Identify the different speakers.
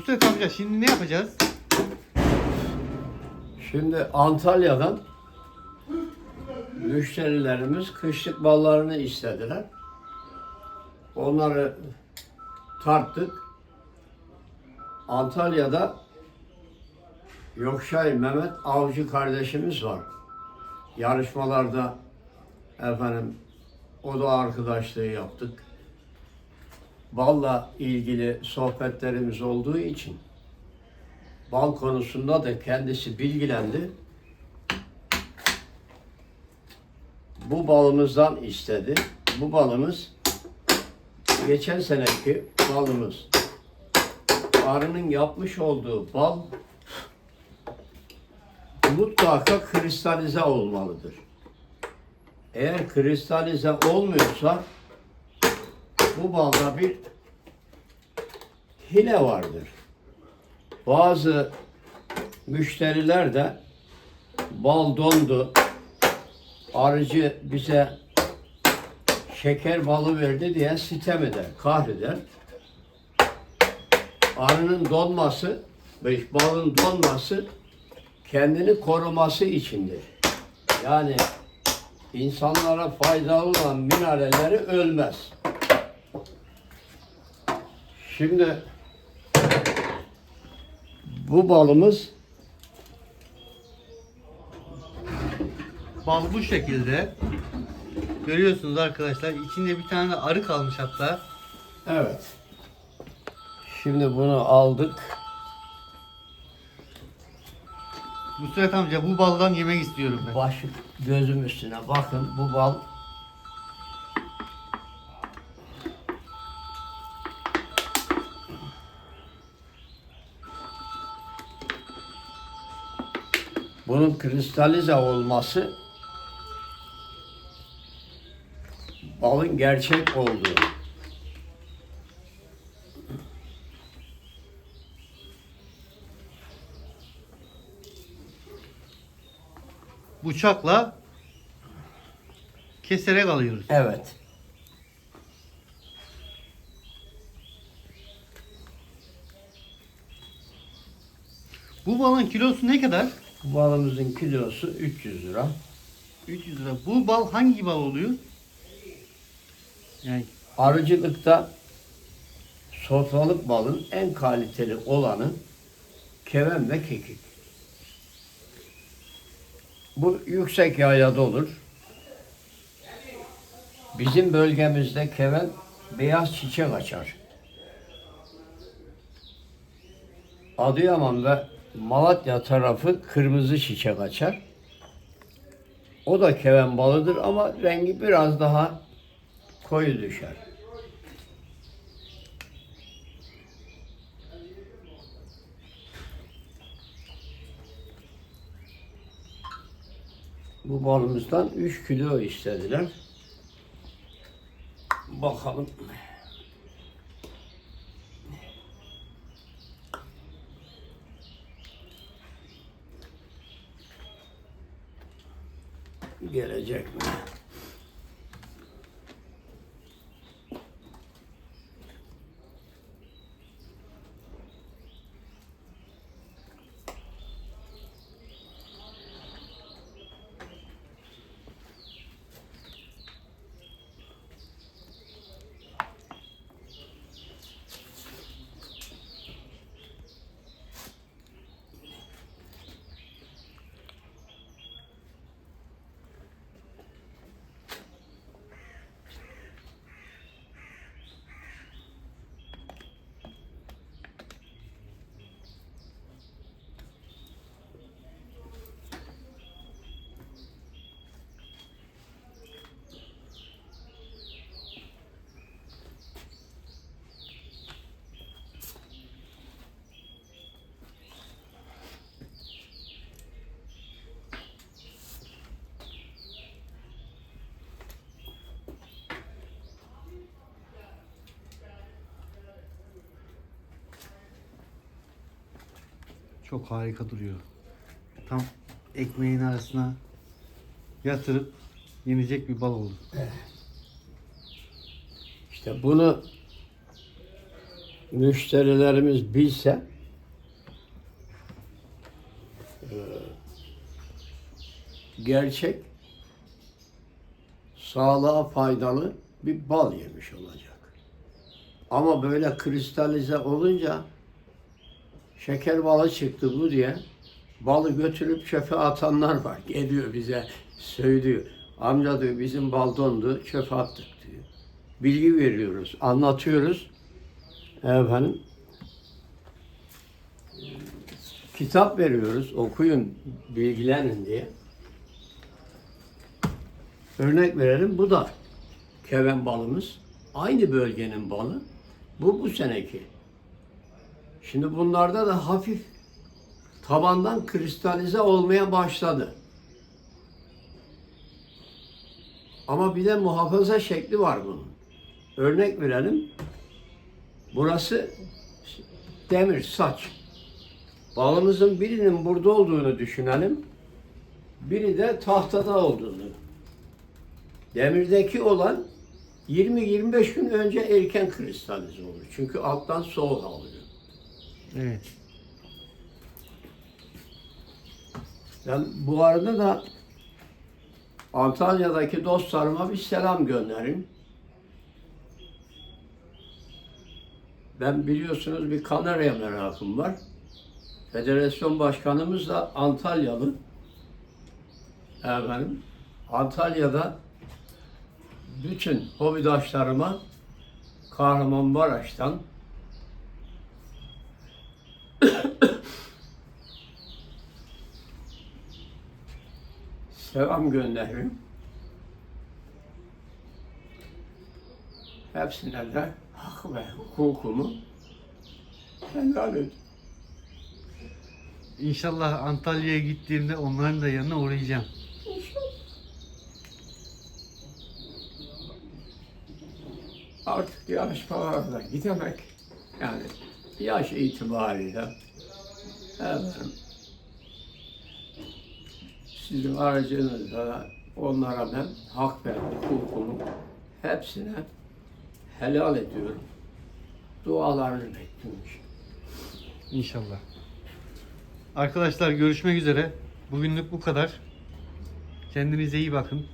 Speaker 1: Nusret amca şimdi ne yapacağız?
Speaker 2: Şimdi Antalya'dan müşterilerimiz kışlık ballarını istediler. Onları tarttık. Antalya'da Yokşay Mehmet Avcı kardeşimiz var. Yarışmalarda efendim o da arkadaşlığı yaptık. Balla ilgili sohbetlerimiz olduğu için bal konusunda da kendisi bilgilendi. Bu balımızdan istedi. Bu balımız geçen seneki balımız. Arının yapmış olduğu bal mutlaka kristalize olmalıdır. Eğer kristalize olmuyorsa bu balda bir hile vardır. Bazı müşteriler de bal dondu, arıcı bize şeker balı verdi diye sitem eder, kahreder. Arının donması, balın donması kendini koruması içindir. Yani insanlara faydalı olan mineralleri ölmez. Şimdi bu balımız
Speaker 1: Bal bu şekilde. Görüyorsunuz arkadaşlar. içinde bir tane de arı kalmış hatta.
Speaker 2: evet. Şimdi bunu aldık.
Speaker 1: Nusret amca bu baldan yemek istiyorum ben.
Speaker 2: Baş gözüm üstüne bakın bu bal bunun kristalize olması balın gerçek olduğu.
Speaker 1: Bıçakla keserek alıyoruz.
Speaker 2: Evet.
Speaker 1: Bu balın kilosu ne kadar?
Speaker 2: Bu balımızın kilosu 300 lira.
Speaker 1: 300 lira. Bu bal hangi bal oluyor? Yani
Speaker 2: Arıcılıkta sofralık balın en kaliteli olanı keven ve kekik. Bu yüksek yayada olur. Bizim bölgemizde keven beyaz çiçek açar. Adıyaman ve Malatya tarafı kırmızı çiçek açar. O da keven balıdır ama rengi biraz daha koyu düşer. Bu balımızdan 3 kilo istediler. Bakalım. Gelecek mi?
Speaker 1: Çok harika duruyor. Tam ekmeğin arasına yatırıp yenecek bir bal oldu.
Speaker 2: İşte bunu müşterilerimiz bilse e, gerçek sağlığa faydalı bir bal yemiş olacak. Ama böyle kristalize olunca şeker balı çıktı bu diye balı götürüp çöpe atanlar var. Geliyor bize söylüyor. Amca diyor bizim bal dondu çöpe attık diyor. Bilgi veriyoruz, anlatıyoruz. Efendim kitap veriyoruz, okuyun, bilgilenin diye. Örnek verelim, bu da keven balımız. Aynı bölgenin balı. Bu bu seneki. Şimdi bunlarda da hafif tabandan kristalize olmaya başladı. Ama bir de muhafaza şekli var bunun. Örnek verelim. Burası demir, saç. Balımızın birinin burada olduğunu düşünelim. Biri de tahtada olduğunu. Demirdeki olan 20-25 gün önce erken kristalize olur. Çünkü alttan soğuk alıyor.
Speaker 1: Evet.
Speaker 2: Ben bu arada da Antalya'daki dostlarıma bir selam gönderin. Ben biliyorsunuz bir Kanarya merakım var. Federasyon başkanımız da Antalyalı. Efendim, Antalya'da bütün hobidaşlarıma Kahramanmaraş'tan selam gönderirim. Hepsine de hak ve hukukumu helal ediyorum.
Speaker 1: İnşallah Antalya'ya gittiğimde onların da yanına uğrayacağım.
Speaker 2: Artık yarışmalarda gidemek yani yaş itibariyle efendim, sizin aracınızla da onlara ben hak ve hukukumu hepsine helal ediyorum. Dualarını bekliyorum.
Speaker 1: İnşallah. Arkadaşlar görüşmek üzere. Bugünlük bu kadar. Kendinize iyi bakın.